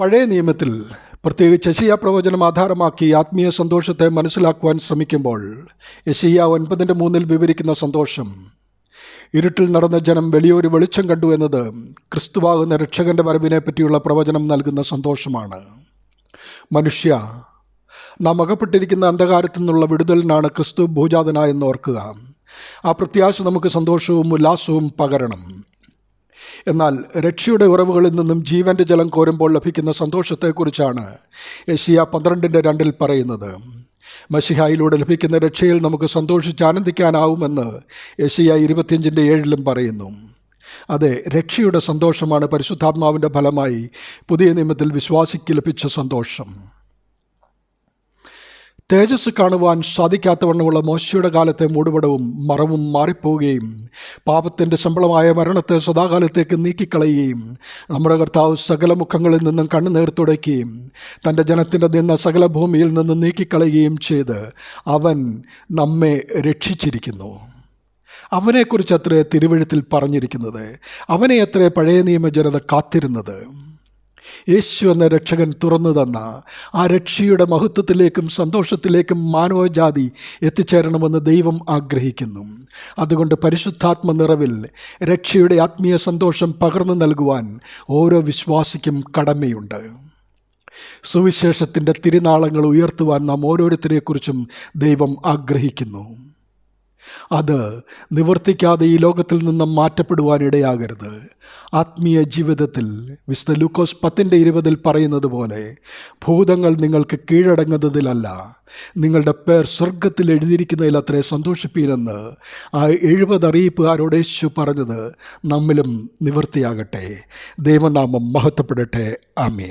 പഴയ നിയമത്തിൽ പ്രത്യേകിച്ച് യശിയ പ്രവചനം ആധാരമാക്കി ആത്മീയ സന്തോഷത്തെ മനസ്സിലാക്കുവാൻ ശ്രമിക്കുമ്പോൾ യശിയ ഒൻപതിന്റെ മൂന്നിൽ വിവരിക്കുന്ന സന്തോഷം ഇരുട്ടിൽ നടന്ന ജനം വലിയൊരു വെളിച്ചം കണ്ടു എന്നത് ക്രിസ്തുവാകുന്ന രക്ഷകന്റെ വരവിനെ പറ്റിയുള്ള പ്രവചനം നൽകുന്ന സന്തോഷമാണ്. മനുഷ്യ നാം അകപ്പെട്ടിരിക്കുന്ന അന്ധകാരത്തിൽ നിന്നുള്ള വിടുതലിനാണ് ക്രിസ്തു ഭൂജാതനായെന്ന് ഓർക്കുക. ആ പ്രത്യാശ നമുക്ക് സന്തോഷവും ഉല്ലാസവും പകരണം. എന്നാൽ രക്ഷയുടെ ഉറവുകളിൽ നിന്നും ജീവന്റെ ജലം കോരുമ്പോൾ ലഭിക്കുന്ന സന്തോഷത്തെക്കുറിച്ചാണ് ഏഷ്യ പന്ത്രണ്ടിന്റെ രണ്ടിൽ പറയുന്നത്. മഷിഹായിലൂടെ ലഭിക്കുന്ന രക്ഷയിൽ നമുക്ക് സന്തോഷിച്ച് ആനന്ദിക്കാനാവുമെന്ന് ഏഷ്യ ഇരുപത്തിയഞ്ചിന്റെ ഏഴിലും പറയുന്നു. അതെ രക്ഷയുടെ സന്തോഷമാണ് പരിശുദ്ധാത്മാവിന്റെ ഫലമായി പുതിയ നിയമത്തിൽ വിശ്വാസിക്ക് ലഭിച്ച സന്തോഷം. തേജസ് കാണുവാൻ സാധിക്കാത്തവണ്ണമുള്ള മോശയുടെ കാലത്തെ മൂടുപടവും മറവും മാറിപ്പോവുകയും പാപത്തിന്റെ ശമ്പളമായ മരണത്തെ സദാകാലത്തേക്ക് നീക്കിക്കളയുകയും നമ്മുടെ കർത്താവ് സകല മുഖങ്ങളിൽ നിന്നും കണ്ണുനീർ തുടയ്ക്കുകയും തന്റെ ജനത്തിന്റെ നിന്ന സകല ഭൂമിയിൽ നിന്നും നീക്കിക്കളയുകയും ചെയ്ത് അവൻ നമ്മെ രക്ഷിച്ചിരിക്കുന്നു. അവനെക്കുറിച്ച് അത്രേ തിരുവഴുത്തിൽ പറഞ്ഞിരിക്കുന്നത്. അവനെ അത്രേ പഴയ നിയമ ജനത കാത്തിരുന്നത്. യേശു എന്ന രക്ഷകൻ തുറന്നു തന്ന ആ രക്ഷയുടെ മഹത്വത്തിലേക്കും സന്തോഷത്തിലേക്കും മാനവജാതി എത്തിച്ചേരണമെന്ന് ദൈവം ആഗ്രഹിക്കുന്നു. അതുകൊണ്ട് പരിശുദ്ധാത്മ നിറവിൽ രക്ഷയുടെ ആത്മീയ സന്തോഷം പകർന്നു നൽകുവാൻ ഓരോ വിശ്വാസിക്കും കടമയുണ്ട്. സുവിശേഷത്തിന്റെ തിരുനാളങ്ങൾ ഉയർത്തുവാൻ നാം ഓരോരുത്തരെക്കുറിച്ചും ദൈവം ആഗ്രഹിക്കുന്നു. അത് നിവർത്തിക്കാതെ ഈ ലോകത്തിൽ നിന്നും മാറ്റപ്പെടുവാൻ ഇടയാകരുത്. ആത്മീയ ജീവിതത്തിൽ വിശുദ്ധ ലൂക്കോസ് പത്തിന്റെ ഇരുപതിൽ പറയുന്നത് പോലെ ഭൂതങ്ങൾ നിങ്ങൾക്ക് കീഴടങ്ങുന്നതിലല്ല. നിങ്ങളുടെ പേർ സ്വർഗത്തിൽ എഴുതിയിരിക്കുന്നതിൽ അത്രേ സന്തോഷിപ്പീനെന്ന് ആ എഴുപത് അറിയിപ്പുകാരോട് യേശു പറഞ്ഞത് നമ്മിലും നിവർത്തിയാകട്ടെ. ദൈവനാമം മഹത്വപ്പെടട്ടെ. ആമീൻ.